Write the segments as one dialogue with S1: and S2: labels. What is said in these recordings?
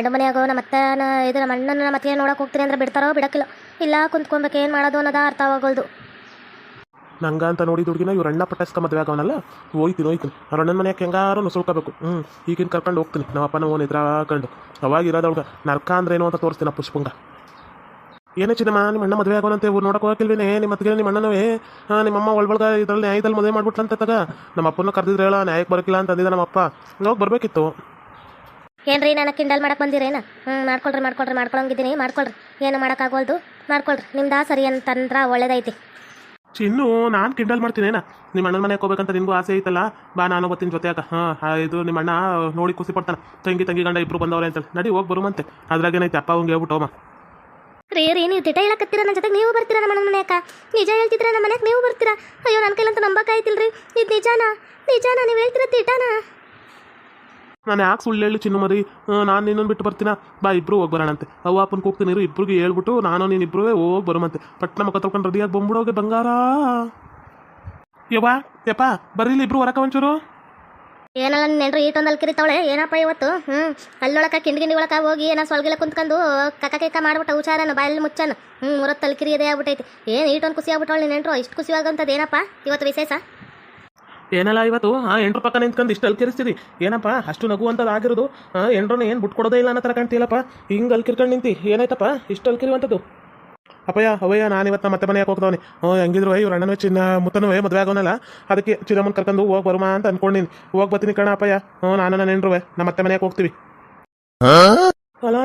S1: ಗಂಡು ಮನೆಯಾಗೋ ನಮ್ಮ ಅತ್ತೆ ಇದು ನಮ್ಮ ಅಣ್ಣನ ನಮ್ಮ ಅತ್ತಿಗೆ ನೋಡಕ್ಕೆ ಹೋಗ್ತೀನಿ ಅಂದ್ರೆ ಬಿಡ್ತಾರೋ ಬಿಡಕ್ಕಿಲ್ಲ. ಇಲ್ಲ ಕುಂತ್ಕೊಬೇಕು ಏನು ಮಾಡೋದು ಅನ್ನೋದು ಅರ್ಥವಾಗೋಲ್ದು
S2: ನಂಗ ಅಂತ ನೋಡಿದ ಹುಡುಗಿನ ಇವ್ರ ಅಣ್ಣ ಪಟ್ಟಸ್ಕ ಮದುವೆ ಆಗವನಲ್ಲ ಹೋಯ್ತೀನಿ ಹೋಯ್ತೀನಿ. ಅವ್ರ ಅಣ್ಣನ ಮನೆಯಾಗ ಹೆಂಗಾರು ನುಸುಳ್ಕೋಬೇಕು. ಹ್ಞೂ ಈಗಿನ ಕರ್ಕೊಂಡು ಹೋಗ್ತೀನಿ. ನಮ್ಮ ಅಪ್ಪನ ಓನ್ ಇದ್ರ ಹಾಕೊಂಡು ಅವಾಗ ಇರೋದವ್ಗ ನರ್ಕ ಅಂದ್ರೆ ಏನು ಅಂತ ತೋರಿಸ್ತೀನಿ ಪುಷ್ಪಂಗ. ಏನೇ ಚಿನ್ನಮ್ಮ ನಿಮ್ಮ ಅಣ್ಣ ಮದುವೆ ಆಗೋನಂತೆ, ಊರು ನೋಡಕ್ಕೆ ಹೋಗಿಲ್ವೇನೆ ನಿಮ್ಮ ಅತ್ತಿಗೆ, ನಿಮ್ಮ ಅಣ್ಣನವೇ? ಹಾಂ ನಿಮ್ಮಮ್ಮ ಒಳಗೊಳಗ ಇದ್ರಲ್ಲಿ ನ್ಯಾಯದಲ್ಲಿ ಮದುವೆ ಮಾಡ್ಬಿಟ್ಲಂತ ತಗ. ನಮ್ಮ ಅಪ್ಪನ ಕರೆದಿದ್ರೆ ಹೇಳ ನ್ಯಾಯಕ್ಕೆ ಬರಕಿಲ್ಲ ಅಂತ ಅಂದಿದ್ದ ನಮ್ಮಪ್ಪ ಹೋಗಿ ಬರಬೇಕಿತ್ತು.
S1: ಏನ್ರಿ ನಾನು ಕಿಂಡಲ್ ಮಾಡಕ್ಕೆ ಬಂದಿರೇನ? ಹ್ಞೂ ಮಾಡ್ಕೊಳ್ರಿ ಮಾಡ್ಕೊಳ್ರಿ ಮಾಡ್ಕೊಳಂಗಿದ್ದೀನಿ. ಮಾಡ್ಕೊಳ್ರಿ. ಏನು ಮಾಡೋಕ್ಕಾಗೋಲ್ದು? ಮಾಡ್ಕೊಳ್ರಿ. ನಿಮ್ದಾ ಸರಿ ಅಂತಂದ್ರ ಒಳ್ಳೇದೈತಿ.
S2: ಚಿನ್ನು ನಾನು ಕಿಂಡಲ್ ಮಾಡ್ತೀನೇನ? ನಿಮ್ಮ ಅಣ್ಣನ ಮನೆಗೆ ಹೋಗ್ಬೇಕಂತ ನಿನಗೂ ಆಸೆ ಐತಲ್ಲ? ಬಾ ನಾನು ಬರ್ತೀನಿ ಜೊತೆಯಾಗ. ಹಾಂ ಇದು ನಿಮ್ಮ ಅಣ್ಣ ನೋಡಿ ಖುಷಿ ಪಡ್ತಾನೆ. ತಂಗಿ ತಂಗಿ ಗಂಡ ಇಬ್ರು ಬಂದವ್ರೆ ಅಂತೇಳಿ. ನಡಿ ಹೋಗಿ ಬರುಮಂತೆ ಅದ್ರಾಗೇನೈತೆ ಅಪ್ಪ ಹಂಗೆ ಹೇಳ್ಬಿಟ್ಟು ಹೋಮ.
S1: ರೀ ರೀ ನೀವು ತಿಟ ಹೇಳಕತ್ತೀರ? ನನ್ನ ಜೊತೆಗೆ ನೀವು ಬರ್ತೀರಾ ನಮ್ಮ ಮನೆ ಮನ್ಯಾಕ? ನಿಜ ಹೇಳ್ತಿದ್ರ ನಮ್ಮ ಮನೆಗೆ ನೀವು ಬರ್ತೀರಾ? ಅಯ್ಯೋ ನನ್ನ ಕೈಲಂತ ನಂಬಕ್ಕಾಯ್ತಿಲ್ರಿ ಇದು ನಿಜಾನಾ? ನಿಜಾನಾ? ನೀವು ಹೇಳ್ತೀರ ತಿಟಾನಾ?
S2: ನಾನು ಯಾಕೆ ಸುಳ್ಳು ಹೇಳಿ ಚಿನ್ನು ಮರಿ? ನಾನು ನಿನ್ನೊಂದು ಬಿಟ್ಟು ಬರ್ತೀನ? ಬಾ, ಇಬ್ರು ಹೋಗಿ ಬರೋಣಂತೆ. ಅವ್ವ ಅಪ್ಪನ ಕೂಗ್ತೀನಿ ಇಬ್ರಿಗೆ ಹೇಳ್ಬಿಟ್ಟು ನಾನು ನೀನು ಇಬ್ರು ಹೋಗಿ ಬರುಮಂತೆ ಪಟ್ನ ಮಕ್ಕ ತೊಳ್ಕೊಂಡು ರೆಡಿಯಾಗಿ ಬಂದ್ಬಿಡೋಗೆ ಬಂಗಾರ. ಯವ್ವ, ಯಪ್ಪ ಬರ್ರಿಲ್ಲ ಇಬ್ರು ಹೊರಕ ಒಂಚೂರು?
S1: ಏನಲ್ಲ ನೆನ್ರು ಈಟೊಂದು ಕಿರಿತಾವಳೆ? ಏನಪ್ಪ ಇವತ್ತು? ಹ್ಞೂ ಅಲ್ಲೊಳಕ ಕಿಂಡಿ ಗಿಂಡಿ ಒಳಕ ಹೋಗಿ ಏನೋ ಸೊಳ್ಗಿಲ್ಲ ಕುಂತ್ಕೊಂಡು ಕಕ್ಕ ಕೈಕ ಮಾಡ್ಬಿಟ್ಟ ಹುಷಾರನ, ಬಾಯಲ್ಲಿ ಮುಚ್ಚನ. ಹ್ಞೂ ಮೂರತ್ತು ತಲ್ಕಿರಿ ಇದೆ ಆಗ್ಬಿಟ್ಟೈತಿ. ಏನು ಈಟೊಂದು ಖುಷಿ ಆಗ್ಬಿಟ್ಟವಳೆ ನೆಂಟ್ರು? ಇಷ್ಟು ಖುಷಿ ಆಗಂತದ್ದು ಏನಪ್ಪ ಇವತ್ತು ವಿಶೇಷ?
S2: ಏನಲ್ಲ ಇವತ್ತು? ಆ, ಎಂಟ್ರ ಪಕ್ಕ ನಿಂತ್ಕೊಂಡು ಇಷ್ಟು ಅಲ್ಕಿರಿಸ್ತೀರಿ. ಏನಪ್ಪ, ಅಷ್ಟು ನಗುವಂಥದ್ದು ಆಗಿರೋದು? ಹಾಂ ಎಂಟ್ರನ್ನ ಏನು ಬಿಟ್ಕೊಡೋದೇ ಇಲ್ಲ ಅನ್ನೋ ಥರ ಕಾಣ್ತಿಲ್ಲಪ್ಪ ಹಿಂಗೆ ಅಲ್ಕಿರ್ಕೊಂಡು ನಿಂತಿ, ಏನಾಯ್ತಪ್ಪ? ಇಷ್ಟು ಅಲ್ಕಿರುವಂಥದ್ದು ಅಪ್ಪಯ್ಯ ಅವಯ್ಯ ನಾನು ಇವತ್ತು ಮತ್ತೆ ಮನೆಗೆ ಹೋಗ್ತಾವನಿ ಹ್ಞೂ ಹೆಂಗಿದ್ರು ಇವ್ರ ಅಣ್ಣನ ಚಿನ್ನ, ಮುತ್ತನೂ ಮದುವೆ ಆಗೋನಲ್ಲ? ಅದಕ್ಕೆ ಚಿನ್ನಮ್ಮನ ಕರ್ಕೊಂಡು ಹೋಗಿ ಬರುಮಾ ಅಂತ ಅನ್ಕೊಂಡಿನಿ. ಹೋಗಿ ಬರ್ತೀನಿ ಕಣ ಅಪ್ಪಯ್ಯ. ಹ್ಞೂ ನಾನು ನಾನು ಎಂಟ್ರುವೆ ನಮ್ಮ ಮತ್ತೆ ಮನೆಗೆ ಹೋಗ್ತೀವಿ?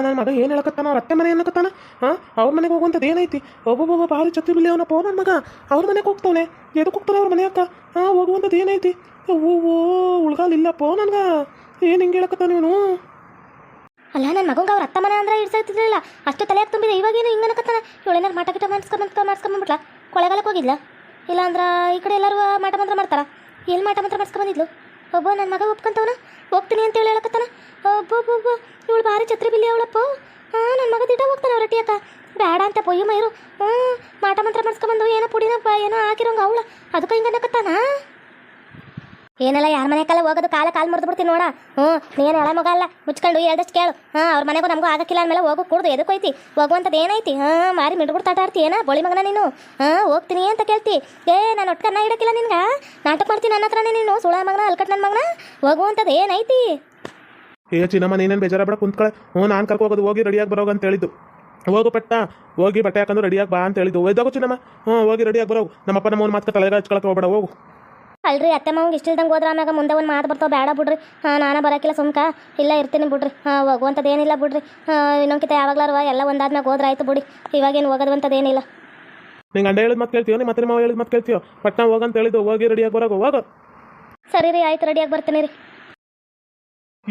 S2: ನನ್ನ ಮಗ ಏನು ಹೇಳಕತ್ತಾನ, ಅವ್ರ ಅತ್ತೆ ಮನೆ ಏನಕತ್ತಾನ ಹಾಂ ಅವ್ರ ಮನೆಗೆ ಹೋಗುವಂಥದ್ದು ಏನೈತಿ ಒಬ್ಬೊಬ್ಬ ಭಾರಿ ಛತ್ರಿ ಬಿಲ್ಲಿ ಪೋ ನನ್ನ ಮಗ. ಅವ್ರ ಮನೆಗೆ ಹೋಗ್ತಾವನೆ. ಎದಕ್ಕೆ ಹೋಗ್ತಾನೆ ಅವ್ರ ಮನೆ ಅಕ್ಕ ಹಾಂ ಹೋಗುವಂಥದ್ದು ಏನೈತಿ ಓ ಉಳ್ಗಾಲ್ ಪೋ ನನ್ಗೆ. ಏನು ಹಿಂಗೆ ಹೇಳಕತ್ತಾನ ಇವನು?
S1: ಅಲ್ಲ ನನ್ನ ಮಗಂಗೆ ಅವ್ರ ಅತ್ತ ಮನೆ ಅಂದ್ರೆ ಇಡ್ಸತ್ತಿದ್ರಲ್ಲ ಅಷ್ಟು ತಲೆಯಾಗಿ ತುಂಬಿದೆ ಇವಾಗೇನು ಹಿಂಗೆ ಅನ್ಕತ್ತಾನ ಇವಳೇನಾರು ಮಾಟ ಗಿಟ ಮಾಡಿಸ್ಕೊಂಬಂತ ಮಾಡಿಸ್ಕೊಂಬಂದ್ಬಿಟ್ಲ ಕೊಳೆಗಾಲಕ್ಕೆ ಹೋಗಿದ್ಲ? ಇಲ್ಲ ಅಂದ್ರೆ ಈ ಕಡೆ ಎಲ್ಲರೂ ಮಾಟ ಮಂತ್ರ ಮಾಡ್ತಾರ? ಎಲ್ಲಿ ಮಾಟ ಮಂತ್ರ ಮಾಡಿಸ್ಕೊಂಬಂದಿದ್ಲು ಒಬ್ಬ ನನ್ನ ಮಗ ಒಪ್ಕೊಂತವನ? ಹೋಗ್ತೀನಿ ಅಂತ ಹೇಳಿ ಹೇಳಕತ್ತಾನ ಒಬ್ಬೊಬ್ಬೊಬ್ಬ ಇವಳು ಭಾರಿ ಛತ್ರಿ ಬಿಲ್ಲಿ ಅವಳಪ್ಪ. ಹಾಂ ನನ್ನ ಮಗ ದಿಟ್ಟ ಹೋಗ್ತಾನೆ ಅವ್ರ ಅಟ್ಟಿಯಕ್ಕ. ಬೇಡ ಅಂತ ಪೊಯ್ಯ ಮೈರು. ಹ್ಞೂ ಮಾಟ ಮಂತ್ರ ಮಾಡಿಸ್ಕೊಂಬಂದು ಏನೋ ಪುಡಿನ, ಏನೋ ಹಾಕಿರೋಂಗ ಅವಳ. ಅದಕ್ಕೆ ಹಿಂಗೆ ಅನ್ನಕತ್ತಾನ? ಏನೆಲ್ಲ ಯಾರ ಮನೆ ಕಾಲ ಹೋಗೋದು ಕಾಲ ಕಾಲು ಮುರಿದು ಬಿಡ್ತೀನಿ ನೋಡ. ಹ್ಞೂ ನೀನು ಎಳೆ ಮಗ ಅಲ್ಲ, ಮುಚ್ಕೊಂಡು ಹೇಳ್ದಷ್ಟು ಕೇಳು. ಹಾಂ ಅವ್ರ ಮನೆಗೂ ನಮಗೂ ಆಗಕ್ಕಿಲ್ಲ ಅಂದಮೇಲೆ ಹೋಗು, ಕುಡ್ದು ಎದಕ್ಕೆ ಹೋಯ್ತಿ ಹೋಗುವಂಥದ್ದು ಏನೈತಿ? ಹಾಂ ಮಾರಿ ಮಿಡ್ಬಿಡ್ತಾ ಆಟಾಡ್ತಿ ಏನ, ಬೋಳಿ ಮಗನ ನೀನು. ಹಾಂ ಹೋಗ್ತೀನಿ ಅಂತ ಕೇಳ್ತಿ. ಏ, ನಾನು ಒಟ್ಟು ಕನ್ನ ಇಡಕ್ಕಿಲ್ಲ ನಿನ್ಗೆ? ನಾಟಕ ಮಾಡ್ತೀನಿ ನನ್ನ ಹತ್ರನೇ ನೀನು ಸುಳ ಮಗನ, ಅಲ್ಕಟ್ ನನ್ನ ಮಗನ? ಹೋಗುವಂಥದ್ದು ಏನೈತಿ?
S2: ಏ, ಚಿನ್ನಮ್ಮ, ನೀನೇನು ಬೇಜಾರ ಬೇಡ ಕುಂತ್ಕೊಳೆ. ಹ್ಞೂ ನಾನು ಕರ್ಕೊ ಹೋಗೋದು, ಹೋಗಿ ರೆಡಿಯಾಗಿ ಬರೋಗ ಅಂತ ಹೇಳಿದ್ದು. ಹೋಗು ಪಟ್ಟ. ಹೋಗಿ ಬಟ್ಟೆ ಹಾಕೊಂಡು ರೆಡಿಯಾಗಿ ಬಾ ಅಂತ ಹೇಳಿದ್ದು. ಒಯ್ದಾಗು ಚಿನ್ನಮ್ಮ. ಹ್ಞೂ ಹೋಗಿ ರೆಡಿಯಾಗಿ ಬರೋ ನಮ್ಮಪ್ಪ ನಮ್ಮ ಮಾತು ತಲೆಗೆ ಹಚ್ಕೊಳಕ್ಕೆ ಹೋಗ್ಬೇಡ, ಹೋಗು.
S1: ಅಲ್ರಿ ಅತ್ತೆ ಮಾವಂಗೆ ಇಷ್ಟಿಲ್ದಂಗೆ ಹೋದ್ರೆ ಆಮ್ಯಾಗ ಮುಂದೆ ಒಂದು ಮಾತು ಬರ್ತಾವೆ ಬೇಡ ಬಿಡ್ರಿ. ಹಾಂ ನಾನು ಬರೋಕ್ಕಿಲ್ಲ ಸುಮ್ಕ. ಇಲ್ಲ ಇರ್ತೀನಿ ಬಿಡ್ರಿ. ಹಾಂ ಹೋಗುವಂಥದ್ದು ಏನಿಲ್ಲ ಬಿಡ್ರಿ. ಹಾಂ ಇನ್ನೊಂದ್ಕಿತ ಯಾವಾಗ್ಲಾರು ಎಲ್ಲ ಒಂದಾದ್ಮ್ಯಾಗ ಹೋದ್ರೆ ಆಯ್ತು ಬಿಡಿ. ಇವಾಗೇನು ಹೋಗೋದಂಥದ್ದು ಏನಿಲ್ಲ.
S2: ನಿಂಗೆ ಅಂಡ ಹೇಳಿದ್ ಮತ್ತೆ ಕೇಳ್ತೀವೋ ನೀ ಮತ್ತೆ ಮಾವ ಹೇಳಿದ್ ಮತ್ತೆ ಕೇಳ್ತೀವೋ ಪಟ್ನ ಹೋಗಂತ ಹೇಳಿದ್ದು ಹೋಗಿ ರೆಡಿಯಾಗಿ ಬರೋಕೆ ಹೋಗು.
S1: ಸರಿ ರೀ ಆಯ್ತು ರೆಡಿಯಾಗಿ ಬರ್ತೀನಿ ರೀ.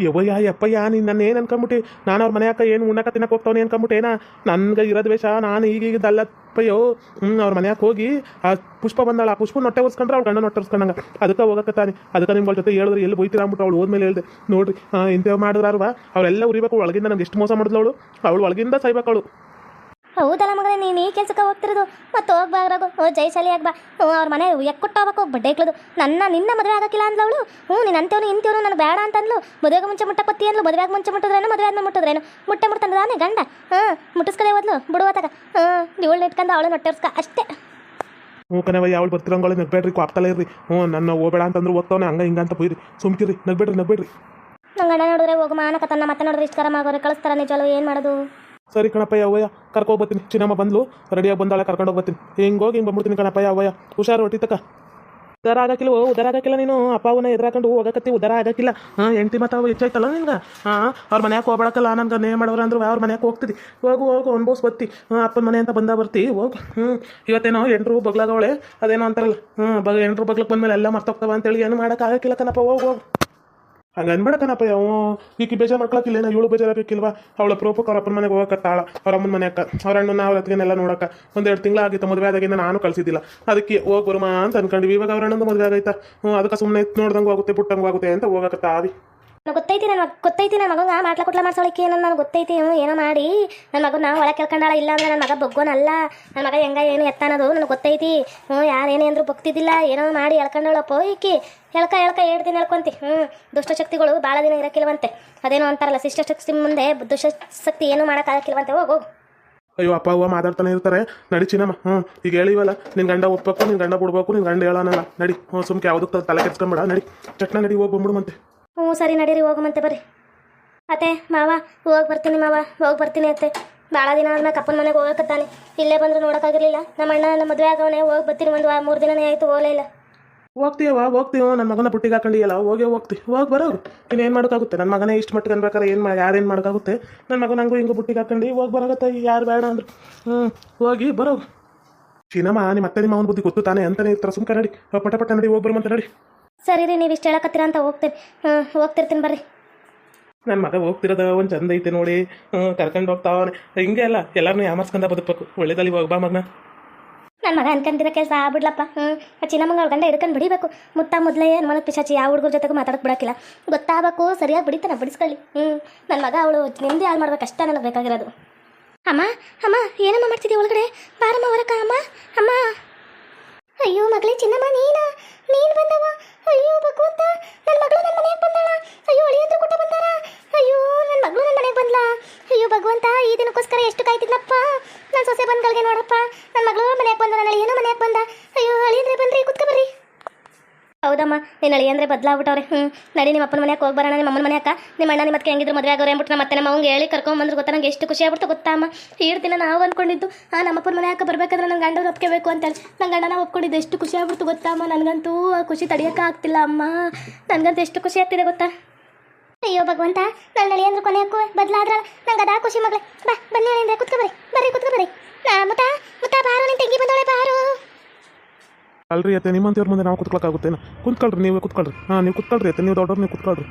S2: ಯವ್ವಯ್ಯ ಯಪ್ಪಯ್ಯ, ನೀನು ನನ್ನ ಏನು ಅನ್ಕೊಂಬಿಟ್ಟು? ನಾನು ಅವ್ರ ಮನೆ ಅಕ್ಕ ಏನು ಉಣ್ಣಕ ತಿನ್ನಕ್ಕೆ ಹೋಗ್ತಾವನಿ ಅನ್ಕೊಂಬಿಟ್ಟೇನ? ನನ್ಗೆ ಇರೋದು ವೇಷ, ನಾನು ಈಗೀಗ ದಲ್ಲಪ್ಪಯ್ಯೋ. ಹ್ಞೂ ಅವ್ರ ಮನೆಯಾಗ ಹೋಗಿ ಆ ಪುಷ್ಪ ಬಂದಾಳ, ಆ ಪುಷ್ಪ ನೊಟ್ಟೆ ಒರ್ಸ್ಕೊಂಡ್ರೆ ಅವ್ಳು ಗಂಡ ನೊಟ್ಟೆ ಒರ್ಸ್ಕೊಂಡಂಗೆ. ಅದಕ್ಕೆ ಹೋಗಕ್ಕೆ ತಾನೆ ಅದಕ್ಕೆ ನಿಮ್ಗಳ ಜೊತೆ ಹೇಳಿದ್ರೆ, ಎಲ್ಲಿ ಬೈತೀರಾ ಅಂದ್ಬಿಟ್ಟು ಅವ್ಳು ಹೋದ್ಮೇಲೆ ಹೇಳಿದೆ. ನೋಡ್ರಿ ಇಂಥವು ಮಾಡಿದ್ರಾರ್ವ ಅವಳೆಲ್ಲ ಉರಿಬೇಕು, ಒಳಗಿಂದ ನಮ್ಗೆ ಎಷ್ಟು ಮೋಸ ಮಾಡಿದ್ಲು ಅವಳು. ಅವಳು ಒಳಗಿಂದ ಸಾಯ್ಬೇಕು ಅವಳು.
S1: ಹೌದಲ್ಲ ಮಗನೇ ನೀನು ಈ ಕೆಲಸಕ್ಕೆ ಹೋಗ್ತಿರೋದು. ಮತ್ತೆ ಹೋಗ್ಬಾರಾಗು ಓ ಜೈಶಾಲಿ ಆಗ್ಬಾ ಹ್ಞೂ ಅವ್ರ ಮನೆ ಎಕ್ಕುಟ್ಟೋಗ್ಬೇಕು ಬಡ್ಡೆ ಇಕ್ಳದು. ನನ್ನ ನಿನ್ನ ಮದುವೆ ಆಗೋಕ್ಕಿಲ್ಲ ಅಂದ್ಲವಳು ಹ್ಞೂ ನೀನು ಅಂತೇವನು ಇಂತೇವನು ನಾನು ಬೇಡ ಅಂತಂದ್ಲು ಮದುವೆಗೆ ಮುಂಚೆ ಮುಟ್ಟ ಪತ್ತಿ ಅಂದ್ಲು. ಮದುವೆಗೆ ಮುಂಚೆ ಮುಟ್ಟಿದ್ರೇನು ಮದುವೆ ಆದ್ಮೇಲೆ ಮುಟ್ಟಿದ್ರೇನು? ಮುಟ್ಟೆ ಮುಟ್ಟಂದ್ರೆ ಗಂಡ? ಹಾಂ ಮುಟ್ಟಿಸ್ಕಡೆ ಹೋದ್ಲು ಬಿಡುವತ್ತಾಗ ಹಾಂ ಇವಳು ಇಟ್ಕೊಂಡು ಅವಳು ಹೊಟ್ಟೆರ್ಸ್ಕ ಅಷ್ಟೇ.
S2: ಹ್ಞೂ ಕಣವಯ್ಯ ಅವಳು ಬರ್ತಿರಂಗಳು ನಗ್ಬೇಡ್ರಿ ಕ್ವಾಪ್ತಲೇ ಇರ್ರಿ. ಹ್ಞೂ ನನ್ನ ಹೋಗಬೇಡ ಅಂತಂದ್ರೆ ಓದ್ತಾವನೆ ಹಂಗ ಹಿಂಗ ಅಂತ ಬೈರಿ. ಸುಮ್ಕಿರಿ ನಗ್ಬೇಡ್ರಿ ನಗ್ಬೇಡ್ರಿ.
S1: ನಂಗೆ ಅಣ್ಣ ನೋಡಿದ್ರೆ ಹೋಗು ಮಾನಕತನ್ನ ಮತ್ತೆ ನೋಡಿದ್ರೆ ಇಷ್ಟು ಕರಮ ಆಗೋರೆ ಕಳಿಸ್ತಾರ ನಿಜವಲ್ಲ ಏನು ಮಾಡೋದು?
S2: ಸರಿ ಕಣಪ್ಪಯ್ಯ ಅವಯ್ಯ ಕರ್ಕೊಬತ್ತೀನಿ ಚಿನ್ನಮ್ಮ ಬಂದ್ಲು ರೆಡಿಯಾಗಿ ಬಂದಾಳೆ, ಕರ್ಕೊಂಡು ಹೋಗ್ಬತ್ತೀನಿ ಹಿಂಗೆ ಹೋಗಿ ಬಂದ್ಬಿಡ್ತೀನಿ ಕಣಪ್ಪಯ್ಯ ಅವಯ್ಯ ಹುಷಾರು ಹೊಟ್ಟಿತಕ್ಕ ತಕ. ಉದಾರ ಆಗಕ್ಕಿಲ್ಲ ಉದಾರ ಆಗಕ್ಕಿಲ್ಲ ನೀನು. ಅಪ್ಪ ಅವನ್ನ ಎದುರಾಕೊಂಡು ಹೋಗಕತ್ತಿ ಉದಾರ ಆಗಕ್ಕಿಲ್ಲ. ಹಾಂ ಎಂಟಿ ಮತ್ತು ಅವು ಹೆಚ್ಚಾಯ್ತಲ್ಲ ನಿನ್ಗೆ? ಹಾಂ ಅವ್ರ ಮನ್ಯಾಗ ಹೋಗ್ಬೇಕಲ್ಲ ನನ್ಗೆ ನೇ ಮಾಡೋರು ಅಂದ್ರೆ ಅವ್ರ ಮನ್ಯಾಗ ಹೋಗ್ತಿದ್ದಿ ಹೋಗು ಹೋಗು ಅನ್ಬೋಸ್ ಬತ್ತಿ ಹಾಂ ಅಪ್ಪನ ಮನೆ ಅಂತ ಬಂದ ಬರ್ತಿ. ಹೋಗು. ಹ್ಞೂ ಇವತ್ತೇನೋ ಎಂಟ್ರು ಬಗ್ಲಾಗವಳೆ. ಅದೇನೋ ಅಂತಾರಲ್ಲ. ಹ್ಞೂ ಬಗ್, ಎಂಟ್ರು ಬಗ್ಲಕ್ಕೆ ಬಂದಮೇಲೆ ಎಲ್ಲ ಮರ್ತೋಗ್ತಾವ ಅಂತೇಳಿ ಏನು ಮಾಡೋಕ್ಕಾಗಕ್ಕಿಲ್ಲ ಕಣಪ್ಪ. ಹೋಗು ಹೋಗು. ಹಂಗೆ ಅನ್ಬೇಡ ಕಣಪ್ಪ ಈಕಿ ಬೇಜಾರು ಮಾಡ್ಕೊಳಕ್ಕಿಲ್ಲ ನಾ ಇವಳು ಬೇಜಾರಾಗಕ್ಕಿಲ್ವಾ ಅವಳ ಪ್ರೋಪಕ್ಕೆ ಅವ್ರ ಅಪ್ಪನ ಮನೆಗೆ ಹೋಗಕತ್ತಾಳ. ಅವ್ರ ಅಮ್ಮನ ಮನೆಯಕ್ಕ ಅವ್ರ ಅಣ್ಣನ ಅವ್ರ ಹತ್ತಿಗೆನೆಲ್ಲ ನೋಡಕ್ಕ ಒಂದೆರಡು ತಿಂಗಳಾಗಿತ್ತು ಮದುವೆ ಆದಾಗಿಂದ ನಾನು ಕಳಿಸಿದ್ದಿಲ್ಲ. ಅದಕ್ಕೆ ಬರುಮಾ ಅಂತ ಅನ್ಕೊಂಡ್ವಿ. ಇವಾಗ ಅವ್ರ ಅಣ್ಣಂದು ಮದುವೆ ಆಗೈತಾ ಹ್ಞೂ, ಅದಕ್ಕೆ ಸುಮ್ಮನೆ ನೋಡ್ದಂಗೆ ಆಗುತ್ತೆ, ಬಿಟ್ಟಂಗೆ ಆಗುತ್ತೆ ಅಂತ ಹೋಗಕತ್ತಾವಿ.
S1: ನನಗೆ ಗೊತ್ತೈತಿ ನನ್ನ ಗೊತ್ತೈತಿ ನನ್ನ ಮಗಂಗ ಮಾಡ್ಲಾ ಕುಟ್ಲ ಮಾಡ್ಸೋಳಿಕೆ ಏನೋ ನನಗೆ ಗೊತ್ತೈತಿ ಏನೋ ಮಾಡಿ. ನನ್ನ ಮಗನ ಒಳಗೆ ಕೇಳ್ಕೊಂಡಾಳ, ಇಲ್ಲ ಅಂದ್ರೆ ನನ್ನ ಮಗ ಬಗ್ಗೋನಲ್ಲ. ನನ್ನ ಮಗ ಹೆಂಗ, ಏನು ಎತ್ತಾನದು ನನಗೆ ಗೊತ್ತೈತಿ. ಹ್ಞೂ ಯಾರು ಏನೇ ಅಂದ್ರು ಬಗ್ತಿದ್ದಿಲ್ಲ, ಏನೋ ಮಾಡಿ ಎಳ್ಕೊಂಡವಳಪ್ಪ ಈಕಿ. ಹೇಳ್ಕ ಹೇಳ್ಕ ಎರಡು ದಿನ ಹೇಳ್ಕೊಂತಿ. ಹ್ಞೂ ದುಷ್ಟಶಕ್ತಿಗಳು ಭಾಳ ದಿನ ಇರಕ್ಕಿಲ್ವಂತೆ. ಅದೇನೋ ಅಂತಾರಲ್ಲ, ಶಿಷ್ಟ ಶಕ್ತಿ ಮುಂದೆ ದುಷ್ಟಶಕ್ತಿ ಏನು ಮಾಡೋಕ್ಕಾಗಕ್ಕಿಲ್ವಂತೆ ಹೋಗು
S2: ಅಯ್ಯೋ, ಅಪ್ಪ, ಅವ್ವ ಮಾತಾಡ್ತಾನೆ ಇರ್ತಾರೆ. ನಡಿ ಚಿನ್ನಮ್ಮ ಹ್ಞೂ ಈಗ ಹೇಳಿವಲ್ಲ ನಿನ್ನ ಗಂಡ ಒಪ್ಬೇಕು ನಿನ್ನ ಗಂಡ ಬಿಡ್ಬೇಕು ನಿನ್ನ ಗಂಡ ಹೇಳೋನಲ್ಲ. ನಡಿ ಹ್ಞೂ ಸುಮ್ಕೆ ಯಾವುದಕ್ಕೆ ತಲೆ ಕೆಡ್ಸ್ಕೊಂಬೇಡ, ನಡಿ. ಚಟ್ನ ನಡಿ, ಹೋಗಿ
S1: ಬಂದ್ಬಿಡುವಂತೆ ಸರಿ ನಡೀರಿ, ಹೋಗಮಂತೆ ಬರ್ರಿ. ಅತ್ತೆ, ಮಾವ, ಹೋಗಿ ಬರ್ತೀನಿ ಮಾವ, ಹೋಗಿ ಬರ್ತೀನಿ ಅತ್ತೆ. ಭಾಳ ದಿನ ಆದ್ಮೇಲೆ ಕಪ್ಪನ ಮನೆಗೆ ಹೋಗಕತ್ತಾನೆ ಇಲ್ಲೇ ಬಂದ್ರೆ ನೋಡೋಕ್ಕಾಗಿರ್ಲಿಲ್ಲ ನಮ್ಮ ಅಣ್ಣ ನಮ್ಮ ಮದುವೆ ಆಗವನೇ, ಹೋಗಿ ಬರ್ತೀನಿ ಒಂದು ಮೂರು ದಿನನೇ ಆಯಿತು, ಹೋಗಲೇ ಇಲ್ಲ.
S2: ಹೋಗ್ತೀವ ಹೋಗ್ತೀವೋ ನನ್ನ ಮಗನ ಪುಟ್ಟಿಗೆ ಹಾಕೊಂಡಿಯಲ್ಲ, ಹೋಗಿ ಹೋಗ್ತಿ. ಹೋಗಿ ಬರೋರು ಏನು ಮಾಡೋಕ್ಕಾಗುತ್ತೆ? ನನ್ನ ಮಗನೇ ಇಷ್ಟು ಮಟ್ಟಿಗೆ ಅನ್ಬೇಕಾರೆ ಏನು ಮಾಡಿ ಯಾರೇನು ಮಾಡೋಕ್ಕಾಗುತ್ತೆ? ನನ್ನ ಮಗನ ಹಂಗೂ ಹಿಂಗೂ ಪುಟ್ಟಿಗೆ ಹಾಕೊಂಡು ಹೋಗಿ ಬರೋಕತ್ತೆ ಯಾರು ಬೇಡ ಅಂದ್ರು. ಹ್ಞೂ ಹೋಗಿ ಬರೋ. ಚಿನ್ನಮ್ಮ ನಿಮ್ಮ ಅತ್ತೆ ನಿಮ್ಮ ಅವನ ಬುದ್ಧಿ ಗೊತ್ತು ತಾನೆ? ಅಂತಲೇ ಇರ್ತಾರೆ ಸುಮ್ಕ ನಡಿ. ಪಟ ಪಟ ನಡಿ, ಹೋಗಿ ಬರುಮಂತೆ ನಡಿ.
S1: ಸರಿ ರೀ ನೀವು ಇಷ್ಟು ಹೇಳಕತ್ತೀರ ಅಂತ ಹೋಗ್ತೀನಿ. ಹ್ಞೂ ಹೋಗ್ತಿರ್ತೀನಿ ಬರ್ರಿ.
S2: ನನ್ನ ಮಗ ಹೋಗ್ತಿರೋದ ಒಂದು ಚಂದ ಐತೆ ನೋಡಿ. ಹ್ಞೂ ಕರ್ಕೊಂಡು ಹೋಗ್ತಾವನೆ. ಹಿಂಗೆ ಅಲ್ಲ ಎಲ್ಲರನ್ನೂ ಯಾಮರ್ಸ್ಕೊಂಡ ಬದುಕಬೇಕು. ಒಳ್ಳೇದಲ್ಲಿ ಹೋಗಿ ಬಾ ಮಗನ.
S1: ನನ್ನ ಮಗ ಅನ್ಕೊಂಡಿರೋ ಕೆಲಸ ಆಗ್ಬಿಡ್ಲಪ್ಪ. ಹ್ಞೂ ಚಿನ್ನಮ್ಮಂಗ ಅವ್ಳ ಗಂಡ ಹಿಡ್ಕೊಂಡು ಬಿಡಿಬೇಕು. ಮುತ್ತ ಮೊದಲೇ ಮನದ ಪಿಶಾಚಿ ಯಾವ ಹುಡುಗರ ಜೊತೆಗೂ ಮಾತಾಡಕ್ಕೆ ಬಿಡೋಕ್ಕಿಲ್ಲ. ಗೊತ್ತಾಗಬೇಕು ಸರಿಯಾಗಿ ಬಿಡಿತಾನೆ ಬಿಡಿಸ್ಕೊಳ್ಳಿ. ಹ್ಞೂ ನನ್ನ ಮಗ ಅವಳು ನಿಮ್ದು ಹಾಳು ಮಾಡ್ಬೇಕು ಅಷ್ಟೇ ನನಗೆ ಬೇಕಾಗಿರೋದು. ಅಮ್ಮ ಅಮ್ಮ ಏನಮ್ಮ ಮಾಡ್ತಿದ್ದೀವಿ ಒಳಗಡೆ? ಬಾರಮ್ಮ ಹೊರಕ ಅಮ್ಮ ಅಮ್ಮ ಅಯ್ಯೋ ಮಗಳೇ ಚಿನ್ನಮ್ಮ ನೀನ ನೀನು ಬಂದವ ಅಯ್ಯೋ ಭಗವಂತ ನನ್ನ ಮಗಳು ನನ್ನ ಮನೆಗೆ ಬಂದಾಳ ಅಯ್ಯೋ ಅಳಿಯಂದ್ರು ಕೊಟ್ಟ ಬಂದಾರ ಅಯ್ಯೋ ನನ್ನ ಮಗಳು ನನ್ನ ಮನೆಗೆ ಬಂದ್ಲಾ ಅಯ್ಯೋ ಭಗವಂತ ಈ ದಿನಕ್ಕೋಸ್ಕರ ಎಷ್ಟು ಕಾಯ್ತಿದ್ನಪ್ಪ ನನ್ನ ಸೊಸೆ ಬಂದ್ಗಳಿಗೆ ನೋಡಪ್ಪ ನನ್ನ ಮಗಳು ಮನೆಗೆ ಬಂದ ನನ್ನ ಅಳಿಯನೂ ಮನೆಗೆ ಬಂದ ಅಯ್ಯೋ ಅಳಿಯಂದ್ರೆ ಬನ್ರಿ ಕುತ್ಕೊ ಬರ್ರಿ ಹೌದಮ್ಮ. ನಿನ್ನ ಅಂದರೆ ಬದಲಾಗ್ಬಿಟ್ಟವ್ರೆ. ಹ್ಞೂ ನಡಿ, ನಿಮ್ಮ ಅಪ್ಪನ ಮನೆಗೆ ಹೋಗಿ ಬರೋಣ, ನಿಮ್ಮ ಅಮ್ಮನ ಮನೆಯಾಕ. ನಿಮ್ಮ ಅಣ್ಣ ನಿಮ್ಮ ಮತ್ತೆ ಹೆಂಗಿದ್ರು ಮದುವೆ ಆಗೋರು ಅಂದ್ಬಿಟ್ಟು ನಮ್ಮ ಮತ್ತೆ ನಮ್ಮ ಅವ್ಗೆ ಹೇಳಿ ಕರ್ಕೊಂಬಂದ್ರು ಗೊತ್ತಾ? ನಂಗೆ ಎಷ್ಟು ಖುಷಿ ಆಗ್ಬಿಟ್ಟು ಗೊತ್ತಾ ಅಮ್ಮ? ದಿನ ನಾವು ಅನ್ಕೊಂಡಿದ್ದು, ಆ, ನಮ್ಮ ಅಪ್ಪನ ಮನೆಯಾಕ ಬರಬೇಕಂದ್ರೆ ನನ್ನ ಗಂಡನ ಒಪ್ಕೋಬೇಕು ಅಂತೇಳಿ ನನ್ನ ಗಂಡನ ಎಷ್ಟು ಖುಷಿ ಆಗ್ಬಿಡ್ತು ಗೊತ್ತಾ ಅಮ್ಮ? ನನಗಂತೂ ಖುಷಿ ತಡಿಯೋಕೆ ಆಗ್ತಿಲ್ಲ ಅಮ್ಮ. ನನಗಂತೂ ಎಷ್ಟು ಖುಷಿ ಆಗ್ತಿದೆ ಗೊತ್ತಾ? ಅಯ್ಯೋ ಭಗವಂತ ನನ್ನ ಅಳಿಯಂದ್ರೆ ಕೊನೆಯಕ್ಕೂ ಬದಲಾದ್ರಲ್ಲ. ನಂಗೆ ಅದಾ ಖುಷಿ ಮಗಳೇ. ಬಾ, ಬನ್ನಿ ಅಳಿಯಂದ್ರೆ ಕುತ್ಕೊ ಬರ್ರಿ. ಬರ್ರಿ, ಕುತ್ಕೊ ನಾ ಮುತ್ತ ಮುತ್ತ ಬಾರು, ನಿನ್ ತಂಗಿ ಬಂದೋಳೆ ಬಾರು.
S2: ಅಲ್ರಿ ಅತ್ತೆ ನಿಮ್ಮಂತವ್ರ ಮುಂದೆ ನಾವು ಕುತ್ಕೊಳಕ್ಕಾಗುತ್ತೇನು? ಕುತ್ಕೊಳ್ರಿ ನೀವೇ ಕುತ್ಕೊಳ್ರಿ. ಹಾಂ ನೀವು ಕುತ್ಕೊಳ್ರಿ ಅತ್ತೆ ನೀವು ದೊಡ್ಡವ್ರು ನೀವು ಕುತ್ಕೊಳ್ರಿ.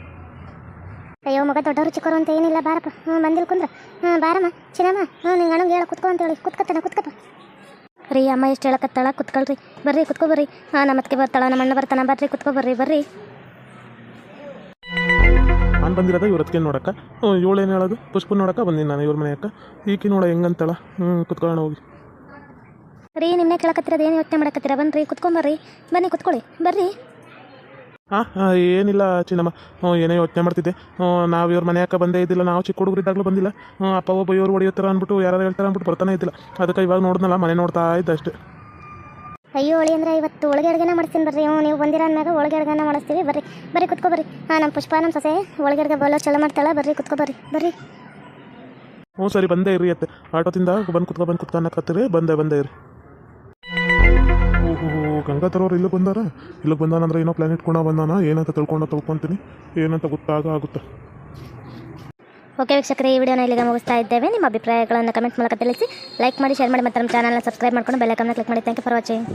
S1: ಅಯ್ಯೋ ಮಗ ದೊಡ್ಡವರು ಚಿಕ್ಕವರು ಅಂತ ಏನಿಲ್ಲ ಬಾರಪ್ಪ. ಹ್ಞೂ ಬಂದಿಲ್ಲ ಕುಂದ್ರ. ಹ್ಞೂ ಬಾರಮ್ಮ ಚಿನ್ನಮ್ಮ. ಹ್ಞೂ ನಿಂಗೆ ಅಣ್ಣಂಗೆ ಹೇಳ ಕುತ್ಕೊ ಅಂತ ಹೇಳಿ. ಕುತ್ಕತ್ತಾನ ಕುತ್ಕಪ್ಪ ರೀ ಅಮ್ಮ ಎಷ್ಟು ಹೇಳಕತ್ತಾಳ ಕುತ್ಕೊಳ್ರಿ. ಬರ್ರಿ ಕುತ್ಕೊ ಬರ್ರಿ. ಹಾಂ ನಮ್ಮ ಅತ್ತಿಗೆ ಬರ್ತಾಳ ನಮ್ಮ ಅಣ್ಣ ಬರ್ತಾನ ಬರ್ರಿ ಕುತ್ಕೊ ಬರ್ರಿ ಬರ್ರಿ.
S2: ನಾನು ಬಂದಿರೋದ ಇವ್ರ ಅದಕ್ಕೆ ನೋಡಕ್ಕ. ಇವಳೇನು ಹೇಳೋದು? ಪುಷ್ಪ ನೋಡಕ್ಕ ಬಂದಿನಿ ನಾನು ಇವ್ರ ಮನೆಯಕ್ಕ. ಈಕಿ ನೋಡ ಹೆಂಗಂತಾಳ? ಹ್ಞೂ ಕುತ್ಕೊಳ್ಳೋಣ ಹೋಗಿ.
S1: ರೀ ನಿನ್ನೆ ಕೇಳಕತ್ತಿರೋದು ಏನು ಯೋಚನೆ ಮಾಡಕತ್ತಿರ? ಬನ್ರಿ ಕುತ್ಕೊಂಬರ್ರಿ ಬನ್ನಿ ಕುತ್ಕೊಳ್ಳಿ. ಬರ್ರಿ.
S2: ಹಾಂ ಏನಿಲ್ಲ ಚಿನ್ನಮ್ಮ. ಹ್ಞೂ ಏನೋ ಯೋಚನೆ ಮಾಡ್ತಿದ್ದೆ. ಹ್ಞೂ ನಾವು ಇವ್ರ ಮನೆಯಾಕ ಬಂದೇ ಇದ್ದಿಲ್ಲ. ನಾವು ಚಿಕ್ಕ ಹುಡುಗರಿದ್ದಾಗಲೂ ಬಂದಿಲ್ಲ. ಹ್ಞೂ ಅಪ್ಪ ಒಬ್ಬ ಇವ್ರು ಹೊಡಿಯೋತ್ತಾರ ಅಂದ್ಬಿಟ್ಟು ಯಾರು ಹೇಳ್ತಾರೆ ಅಂದ್ಬಿಟ್ಟು ಬರ್ತಾನೆ ಇದ್ದಿಲ್ಲ. ಅದಕ್ಕೆ ಇವಾಗ ನೋಡಿದ್ನಲ್ಲ ಮನೆ ನೋಡ್ತಾ ಇದ್ದ ಅಷ್ಟೇ.
S1: ಅಯ್ಯೋ ಒಳಿ ಅಂದ್ರೆ ಇವತ್ತು ಒಳಗೆ ಅಡುಗೆನ ಮಾಡ್ತೀನಿ ಬರ್ರಿ. ಹ್ಞೂ ನೀವು ಬಂದಿರೋ ಅಂದಾಗ ಒಳಗೆ ಅಡುಗೆನ ಮಾಡಿಸ್ತೀವಿ. ಬರ್ರಿ ಬರ್ರಿ ಕುತ್ಕೊ ಬರ್ರಿ. ಹಾಂ ನಮ್ಮ ಪುಷ್ಪ ನಮ್ಮ ಸೊಸೆ ಒಳಗೆ ಅಡುಗೆ ಬಲ್ಲ ಚಲೋ ಮಾಡ್ತಾಳೆ. ಬರ್ರಿ ಕುತ್ಕೊ ಬರ್ರಿ. ಬರ್ರಿ.
S2: ಹ್ಞೂ ಸರಿ ಬಂದೇ ಇರಿ ಅತ್ತೆ. ಆಟೋದಿಂದ ಬಂದು ಕುತ್ಕೊ ಬಂದು ಕುತ್ಕೊ ಅನ್ನಕತ್ತೀರಿ. ಬಂದೆ ಬಂದೇ ಇರಿ ಗಂಗಾಧರವ್ರು ಇಲ್ಲಿಗೆ ಬಂದಾರ? ಇಲ್ಲಿಗೆ ಬಂದಾನಂದ್ರೆ ಏನೋ ಪ್ಲಾನ್ ಇಟ್ಕೊಂಡ ಬಂದಾನ? ಏನಂತ ತಿಳ್ಕೊಂಡು ತಿಳ್ಕೊತೀನಿ. ಏನಂತ ಗೊತ್ತಾಗ ಆಗುತ್ತೆ.
S1: ಓಕೆ ವೀಕ್ಷಕರೇ, ಈ ವಿಡಿಯೋನ ಇಲ್ಲಿಗೆ ಮುಗಿಸ್ತಾ ಇದ್ದೇವೆ. ನಿಮ್ಮ ಅಭಿಪ್ರಾಯಗಳನ್ನು ಕಮೆಂಟ್ ಮೂಲಕ ತಿಳಿಸಿ ಲೈಕ್ ಮಾಡಿ ಶೇರ್ ಮಾಡಿ ಮತ್ತು ನಮ್ಮ ಚಾನಲ್ನ ಸಬ್ಸ್ಕ್ರೈಬ್ ಮಾಡ್ಕೊಂಡು ಬೆಲ್ಲೈಕನ್ನ ಕ್ಲಿಕ್ ಮಾಡಿ. Thank you for watching